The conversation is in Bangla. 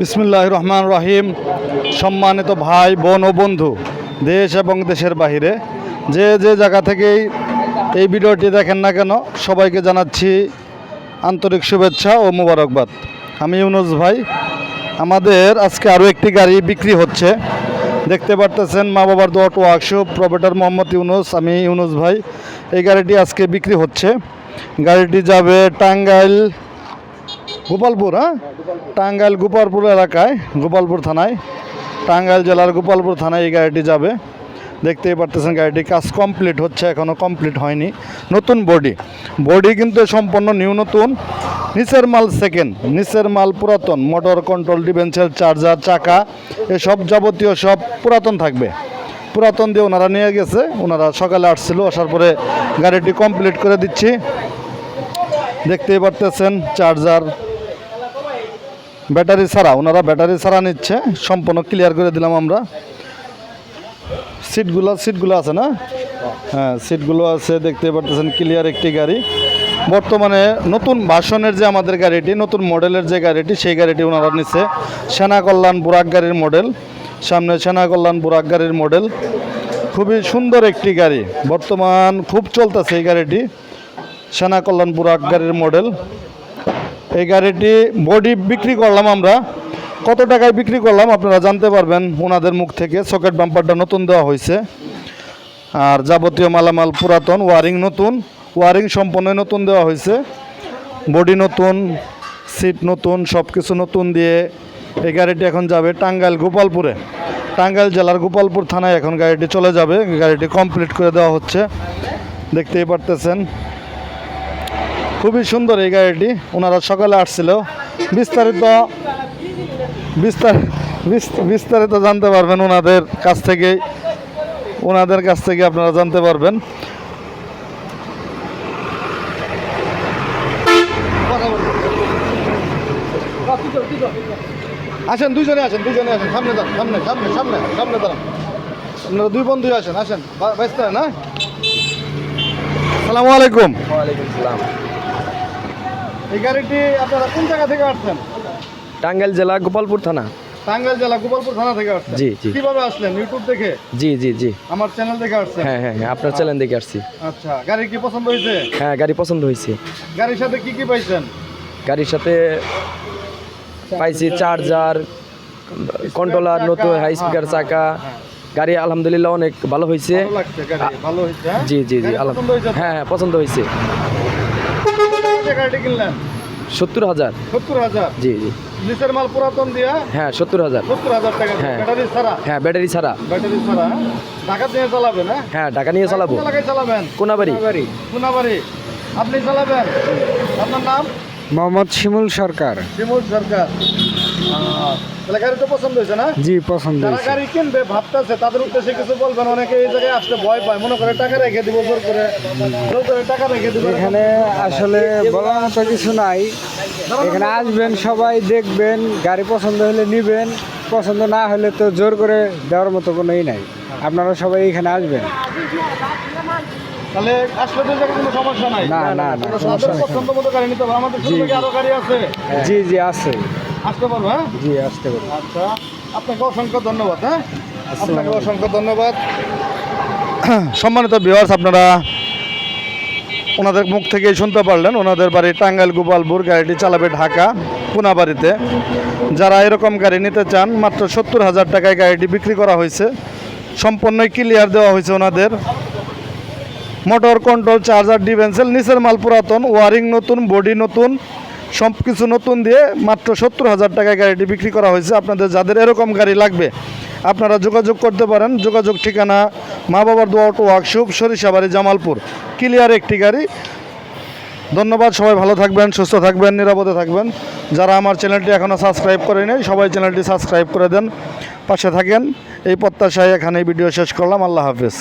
বিসমুল্লাহ রহমান রহিম। সম্মানিত ভাই, বোন ও বন্ধু, দেশ এবং দেশের বাহিরে, যে যে জায়গা থেকেই এই ভিডিওটি দেখেন না কেন, সবাইকে জানাচ্ছি আন্তরিক শুভেচ্ছা ও মুবারকবাদ। আমি ইউনুস ভাই, আমাদের আজকে আরও একটি গাড়ি বিক্রি হচ্ছে। দেখতে পারতেছেন মা বাবার দোয়াট ওয়ার্কশপ প্রবেটার মোহাম্মদ ইউনুস, আমি ইউনুস ভাই, এই গাড়িটি আজকে বিক্রি হচ্ছে। গাড়িটি যাবে টাঙ্গাইল গোপালপুর হ্যাঁ? টাঙ্গাইল গোপালপুর এলাকায়, গোপালপুর থানায়, টাঙ্গাইল জেলার গোপালপুর থানায় এই গাড়িটি যাবে। দেখতেই পারতেছেন গাড়িটি, কাজ কমপ্লিট হচ্ছে এখনও কমপ্লিট হয়নি। নতুন বডি বডি কিন্তু সম্পূর্ণ নিউ নতুন। নিচের মাল সেকেন্ড নিচের মাল পুরাতন। মোটর কন্ট্রোল ডিভেন্সেল চার্জার চাকা, এসব যাবতীয় সব পুরাতন থাকবে। পুরাতন দিয়ে ওনারা নিয়ে গেছে, ওনারা সকালে আসছিল, আসার পরে গাড়িটি কমপ্লিট করে দিচ্ছি। দেখতেই পারতেছেন চার্জার ব্যাটারি ছাড়া, ওনারা ব্যাটারি ছাড়া নিচ্ছে, সম্পূর্ণ ক্লিয়ার করে দিলাম আমরা। সিটগুলো সিটগুলো আছে না? হ্যাঁ সিটগুলো আছে, দেখতে পারতেছেন ক্লিয়ার একটি গাড়ি। বর্তমানে নতুন ভাষণের যে আমাদের গাড়িটি, নতুন মডেলের যে গাড়িটি, সেই গাড়িটি ওনারা নিচ্ছে। সেনা কল্যাণ বুরাক গাড়ির মডেল। সামনে সেনা কল্যাণ বুরাক গাড়ির মডেল। খুবই সুন্দর একটি গাড়ি। বর্তমান খুব চলতেছে এই গাড়িটি। সেনা কল্যাণ বুরাক গাড়ির মডেল। এই গাড়িটি বডি বিক্রি করলাম আমরা। কত টাকায় বিক্রি করলাম আপনারা জানতে পারবেন ওনাদের মুখ থেকে। সকেট বাম্পারটা নতুন দেওয়া হয়েছে। আর যাবতীয় মালামাল পুরাতন, ওয়ারিং নতুন, ওয়ারিং সম্পূর্ণ নতুন দেওয়া হয়েছে। বডি নতুন, সিট নতুন সব কিছু নতুন দিয়ে এই গাড়িটি এখন যাবে টাঙ্গাইল গোপালপুরে। টাঙ্গাইল জেলার গোপালপুর থানায় এখন গাড়িটি চলে যাবে। গাড়িটি কমপ্লিট করে দেওয়া হচ্ছে। দেখতেই পারতেছেন। খুবই সুন্দর এই গাড়িটি। ওনারা সকালে আসছিল। বিস্তারিত, বিস্তার বিস্তারিত জানতে পারবেন ওনাদের কাছ থেকে। ওনাদের কাছ থেকে আপনারা জানতে পারবেন। আসেন, দুইজনে আসেন দুইজনে আসেন। সামনে দাঁড়ান, সামনে সামনে সামনে সামনে দাঁড়ান। আপনারা দুই বন্ধুই আসেন আসেন। ব্যস্ত না? সালামু আলাইকুম। ওয়ালাইকুম সালাম এই গাড়িটি আপনারা কোন জায়গা থেকে আসছেন? টাঙ্গাইল জেলা গোপালপুর থানা। টাঙ্গাইল জেলা গোপালপুর থানা থেকে আসছেন? জি, জি। কীভাবে আসলেন? ইউটিউব দেখে? জি জি জি। আমার চ্যানেল দেখে আসছেন? হ্যাঁ হ্যাঁ হ্যাঁ আপনার চ্যানেল দেখে আসছি। আচ্ছা গাড়ি কি পছন্দ হয়েছে? হ্যাঁ গাড়ি পছন্দ হয়েছে। গাড়ির সাথে কি কি পাইছেন? গাড়ির সাথে পাইছি চার্জার কন্ট্রোলার নতুন হাই স্পিকার চাকা। গাড়ি আলহামদুলিল্লাহ অনেক ভালো হয়েছে। হ্যাঁ? জি জি জি গাড়ি আলহাম- পছন্দ হয়েছে হ্যাঁ হ্যাঁ পছন্দ হয়েছে। কিনলেন? সত্তর হাজার। সত্তর হাজার? জি জি। লিটার মাল পুরাতন দিয়া? হ্যাঁ সত্তর হাজার। সত্তর হাজার টাকা হ্যাঁ। ব্যাটারি ছাড়া? হ্যাঁ ব্যাটারি ছাড়া। ব্যাটারি ছাড়া? ঢাকা দিয়ে চালাবেন হ্যাঁ? হ্যাঁ টাকা নিয়ে চালাবো। চালাবেন? কোনাবাড়ি। কোনাবাড়ি। আপনি চালাবেন? আপনার নাম? মোহাম্মদ শিমুল সরকার। শিমুল সরকার। তাহলে গাড়ি তো পছন্দ হয়েছে না? জি পছন্দ যারা হয়েছে। গাড়ি কিনবে ভাবতেছে তাদের উদ্দেশ্যে কিছু বলবেন? অনেকে এই জায়গায় আসতে ভয় পায় মনে করে টাকা রেখে দিব জোর করে জোর করে টাকা রেখে দিব। এখানে আসলে বলার মতো কিছু নাই। এখানে আসবেন সবাই দেখবেন গাড়ি পছন্দ হলে নিবেন পছন্দ না হলে তো জোর করে দেওয়ার মতো কোনো ই নাই। আপনারা সবাই এখানে আসবেন। তাহলে আসলে তো কোনো সমস্যা নাই। না, না, না, কোনো সমস্যা পছন্দ মতো গাড়ি নিতে হবে। আমাদের আরও গাড়ি আছে? জি জি আছে। আসতে পারব হ্যাঁ? জি আসতে পারি আচ্ছা আপনাকে অসংখ্য ধন্যবাদ হ্যাঁ? আপনাকে অসংখ্য ধন্যবাদ। সম্মানিত ভিউয়ার্স আপনারা ওনাদের মুখ থেকেই শুনতে পারলেন ওনাদের বাড়ি টাঙ্গাইল গোপালপুর গাড়িটি চালাবে ঢাকা পুনাবাড়িতে। যারা এরকম গাড়ি নিতে চান মাত্র সত্তর হাজার টাকায় গাড়িটি বিক্রি করা হয়েছে। সম্পূর্ণই ক্লিয়ার দেওয়া হয়েছে ওনাদের। মোটর কন্ট্রোল চার্জার ডিভেন্সেল নিচের মাল পুরাতন ওয়ারিং নতুন বডি নতুন সব কিছু নতুন দিয়ে মাত্র সত্তর হাজার টাকায় গাড়িটি বিক্রি করা হয়েছে। আপনাদের যাদের এরকম গাড়ি লাগবে, আপনারা যোগাযোগ করতে পারেন। যোগাযোগ ঠিকানা মা বাবার দোয়া auto workshop, Sarishabari, Jamalpur. Clear একটি গাড়ি। ধন্যবাদ, সবাই ভালো থাকবেন, সুস্থ থাকবেন, নিরাপদে থাকবেন। যারা আমার চ্যানেলটি এখনও সাবস্ক্রাইব করে নেই, সবাই চ্যানেলটি সাবস্ক্রাইব করে দেন। পাশে থাকেন। এই প্রত্যাশায় এখানে ভিডিও শেষ করলাম। আল্লাহ হাফেজ।